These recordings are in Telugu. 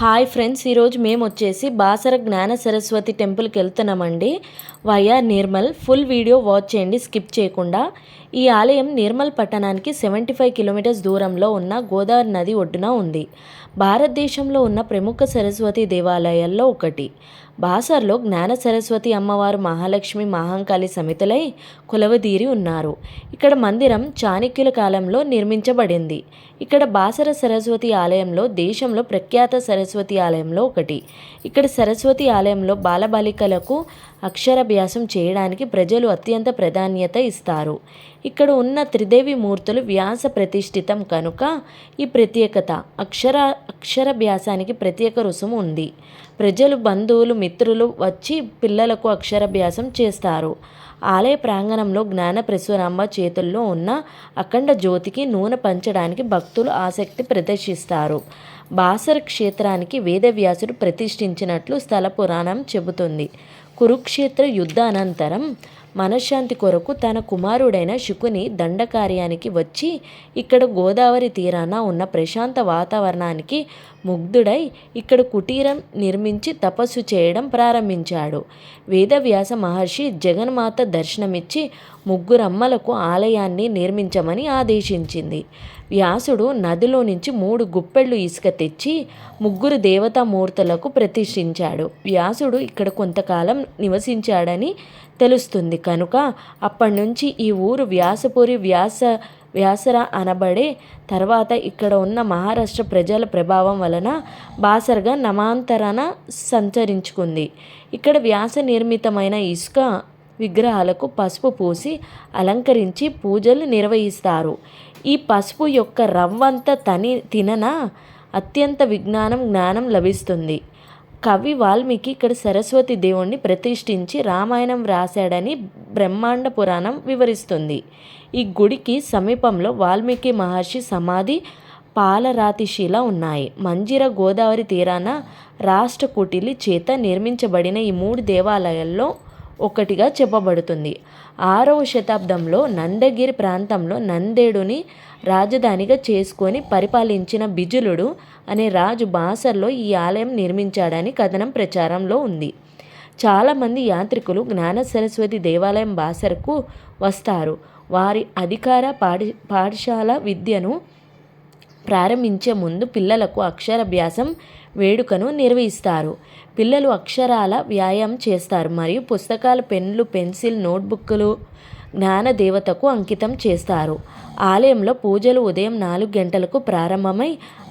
హాయ్ ఫ్రెండ్స్ ఈరోజు మేము వచ్చేసి బాసర జ్ఞాన సరస్వతి టెంపుల్కి వెళ్తున్నామండి. Via Nirmal. Full video watch చేయండి స్కిప్ చేయకుండా. ఈ ఆలయం నిర్మల్ పట్టణానికి సెవెంటీ ఫైవ్ కిలోమీటర్స్ దూరంలో ఉన్న గోదావరి నది ఒడ్డున ఉంది. భారతదేశంలో ఉన్న ప్రముఖ సరస్వతి దేవాలయాల్లో ఒకటి. బాసర్లో జ్ఞాన సరస్వతి అమ్మవారు మహాలక్ష్మి మహాంకాళి సమితులై కొలవదీరి ఉన్నారు. ఇక్కడ మందిరం చాణక్యుల కాలంలో నిర్మించబడింది. ఇక్కడ బాసర సరస్వతి ఆలయంలో దేశంలో ప్రఖ్యాత సరస్వతి ఆలయంలో ఒకటి. ఇక్కడ సరస్వతి ఆలయంలో బాలబాలికలకు అక్షరాభ్యాసం చేయడానికి ప్రజలు అత్యంత ప్రాధాన్యత ఇస్తారు. ఇక్కడ ఉన్న త్రిదేవి మూర్తులు వ్యాస ప్రతిష్ఠితం కనుక ఈ ప్రత్యేకత అక్షర అక్షరాభ్యాసానికి ప్రత్యేక రుసుము ఉంది. ప్రజలు బంధువులు మిత్రులు వచ్చి పిల్లలకు అక్షరాభ్యాసం చేస్తారు. ఆలయ ప్రాంగణంలో జ్ఞాన ప్రసురాంబ చేతుల్లో ఉన్న అఖండ జ్యోతికి నూనె పంచడానికి భక్తులు ఆసక్తి ప్రదర్శిస్తారు. బాసర క్షేత్రానికి వేదవ్యాసుడు ప్రతిష్ఠించినట్లు స్థల పురాణం చెబుతుంది. కురుక్షేత్ర యుద్ధానంతరం మనశ్శాంతి కొరకు తన కుమారుడైన శుకుని దండకార్యానికి వచ్చి ఇక్కడ గోదావరి తీరాన ఉన్న ప్రశాంత వాతావరణానికి ముగ్ధుడై ఇక్కడ కుటీరం నిర్మించి తపస్సు చేయడం ప్రారంభించాడు. వేదవ్యాస మహర్షి జగన్మాత దర్శనమిచ్చి ముగ్గురమ్మలకు ఆలయాన్ని నిర్మించమని ఆదేశించింది. వ్యాసుడు నదిలో నుంచి మూడు గుప్పెళ్ళు ఇసుక తెచ్చి ముగ్గురు దేవతామూర్తులకు ప్రతిష్ఠించాడు. వ్యాసుడు ఇక్కడ కొంతకాలం నివసించాడని తెలుస్తుంది. కనుక అప్పటి నుంచి ఈ ఊరు వ్యాసపురి వ్యాస వ్యాసర అనబడే తర్వాత ఇక్కడ ఉన్న మహారాష్ట్ర ప్రజల ప్రభావం వలన బాసర్గా నమాంతరణ సంచరించుకుంది. ఇక్కడ వ్యాస నిర్మితమైన ఇసుక విగ్రహాలకు పసుపు పూసి అలంకరించి పూజలు నిర్వహిస్తారు. ఈ పసుపు యొక్క రవ్వంత తని తినన అత్యంత విజ్ఞానం జ్ఞానం లభిస్తుంది. కవి వాల్మీకి ఇక్కడ సరస్వతి దేవుణ్ణి ప్రతిష్ఠించి రామాయణం వ్రాసాడని బ్రహ్మాండ పురాణం వివరిస్తుంది. ఈ గుడికి సమీపంలో వాల్మీకి మహర్షి సమాధి పాలరాతిశిల ఉన్నాయి. మంజిర గోదావరి తీరాన రాష్ట్రకూటిలి చేత నిర్మించబడిన ఈ మూడు దేవాలయాల్లో ఒకటిగా చెప్పబడుతుంది. ఆరవ శతాబ్దంలో నందగిరి ప్రాంతంలో నందేడుని రాజధానిగా చేసుకొని పరిపాలించిన బిజులుడు అనే రాజు బాసర్లో ఈ ఆలయం నిర్మించాడని కథనం ప్రచారంలో ఉంది. చాలామంది యాత్రికులు జ్ఞాన సరస్వతి దేవాలయం బాసర్కు వస్తారు. వారి అధికార పాఠ పాఠశాల విద్యను ప్రారంభించే ముందు పిల్లలకు అక్షరాభ్యాసం వేడుకను నిర్వహిస్తారు. పిల్లలు అక్షరాల వ్యాయామం చేస్తారు మరియు పుస్తకాలు పెన్లు పెన్సిల్ నోట్బుక్లు జ్ఞాన దేవతకు అంకితం చేస్తారు. ఆలయంలో పూజలు ఉదయం నాలుగు గంటలకు ప్రారంభమై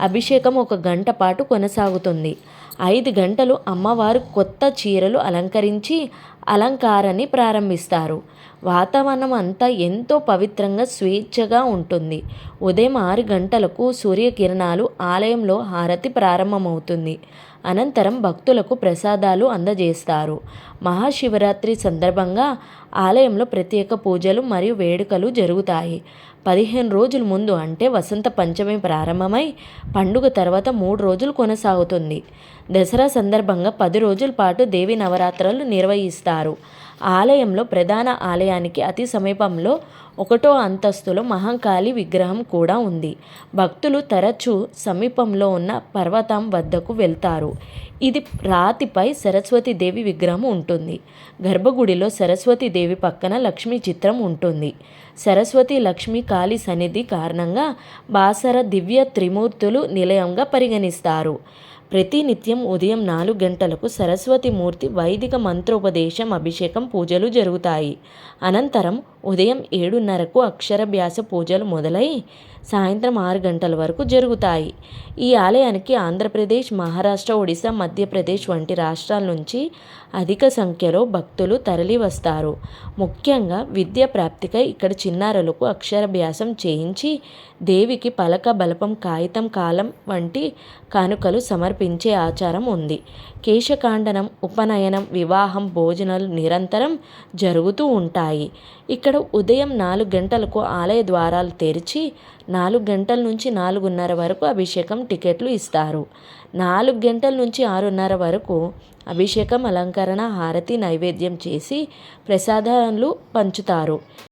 అభిషేకం ఒక గంట పాటు కొనసాగుతుంది. ఐదు గంటలు అమ్మవారు కొత్త చీరలు అలంకరించి అలంకారాన్ని ప్రారంభిస్తారు. వాతావరణం అంతా ఎంతో పవిత్రంగా స్వేచ్ఛగా ఉంటుంది. ఉదయం ఆరు గంటలకు సూర్యకిరణాలు ఆలయంలో హారతి ప్రారంభమవుతుంది. అనంతరం భక్తులకు ప్రసాదాలు అందజేస్తారు. మహాశివరాత్రి సందర్భంగా ఆలయంలో ప్రత్యేక పూజలు మరియు వేడుకలు జరుగుతాయి. పదిహేను రోజుల ముందు అంటే వసంత పంచమి ప్రారంభమై పండుగ తర్వాత మూడు రోజులు కొనసాగుతుంది. దసరా సందర్భంగా పది రోజుల పాటు దేవి నవరాత్రులు నిర్వహిస్తారు. ఆలయంలో ప్రధాన ఆలయానికి అతి సమీపంలో ఒకటో అంతస్తులో మహంకాళి విగ్రహం కూడా ఉంది. భక్తులు తరచూ సమీపంలో ఉన్న పర్వతం వద్దకు వెళ్తారు. ఇది రాతిపై సరస్వతీదేవి విగ్రహం ఉంటుంది. గర్భగుడిలో సరస్వతీదేవి పక్కన లక్ష్మీ చిత్రం ఉంటుంది. సరస్వతి లక్ష్మీ కాళీ సన్నిధి కారణంగా బాసర దివ్య త్రిమూర్తులు నిలయంగా పరిగణిస్తారు. ప్రతినిత్యం ఉదయం నాలుగు గంటలకు సరస్వతి మూర్తి వైదిక మంత్రోపదేశం అభిషేకం పూజలు జరుగుతాయి. అనంతరం ఉదయం ఏడున్నరకు అక్షరభ్యాస పూజలు మొదలై సాయంత్రం ఆరు గంటల వరకు జరుగుతాయి. ఈ ఆలయానికి ఆంధ్రప్రదేశ్ మహారాష్ట్ర ఒడిశా మధ్యప్రదేశ్ వంటి రాష్ట్రాల నుంచి అధిక సంఖ్యలో భక్తులు తరలి వస్తారు ముఖ్యంగా విద్య ప్రాప్తికై ఇక్కడ చిన్నారులకు అక్షరాభ్యాసం చేయించి దేవికి పలక బలపం కాగితం కాలం వంటి కానుకలు సమర్పించే ఆచారం ఉంది. కేశకాండనం ఉపనయనం వివాహం భోజనాలు నిరంతరం జరుగుతూ ఉంటాయి. ఇక్కడ ఉదయం నాలుగు గంటలకు ఆలయ ద్వారాలు తెరిచి నాలుగు గంటల నుంచి నాలుగున్నర వరకు అభిషేకం టికెట్లు ఇస్తారు. నాలుగు గంటల నుంచి ఆరున్నర వరకు అభిషేకం అలంకరణ హారతి నైవేద్యం చేసి ప్రసాదాలు పంచుతారు.